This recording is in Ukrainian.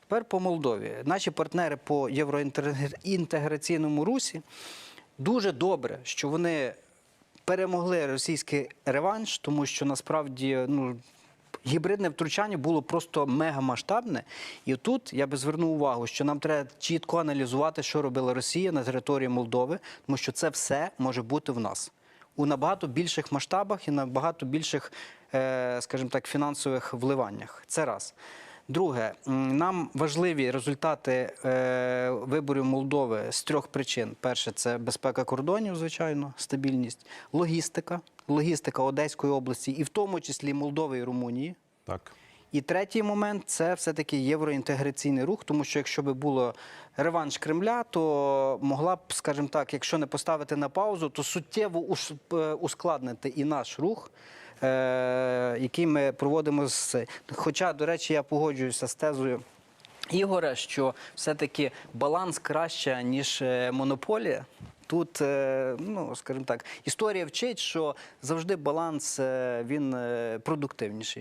Тепер по Молдові. Наші партнери по євроінтеграційному русі дуже добре, що вони перемогли російський реванш, тому що насправді ну. Гібридне втручання було просто мегамасштабне. І тут я би звернув увагу, що нам треба чітко аналізувати, що робила Росія на території Молдови, тому що це все може бути в нас у набагато більших масштабах і набагато більших, е, скажімо так, фінансових вливаннях. Це раз. Друге, нам важливі результати е, виборів Молдови з трьох причин: перше це безпека кордонів, звичайно, стабільність, логістика, логістика Одеської області, і в тому числі Молдови і Румунії. Так. І третій момент це все-таки євроінтеграційний рух, тому що якщо би було реванш Кремля, то могла б, скажімо так, якщо не поставити на паузу, то суттєво е, ускладнити і наш рух. Е, Який ми проводимо з хоча, до речі, я погоджуюся з тезою Ігоря, що все-таки баланс краще, ніж е, монополія. Тут, е, ну скажімо так, історія вчить, що завжди баланс він продуктивніший.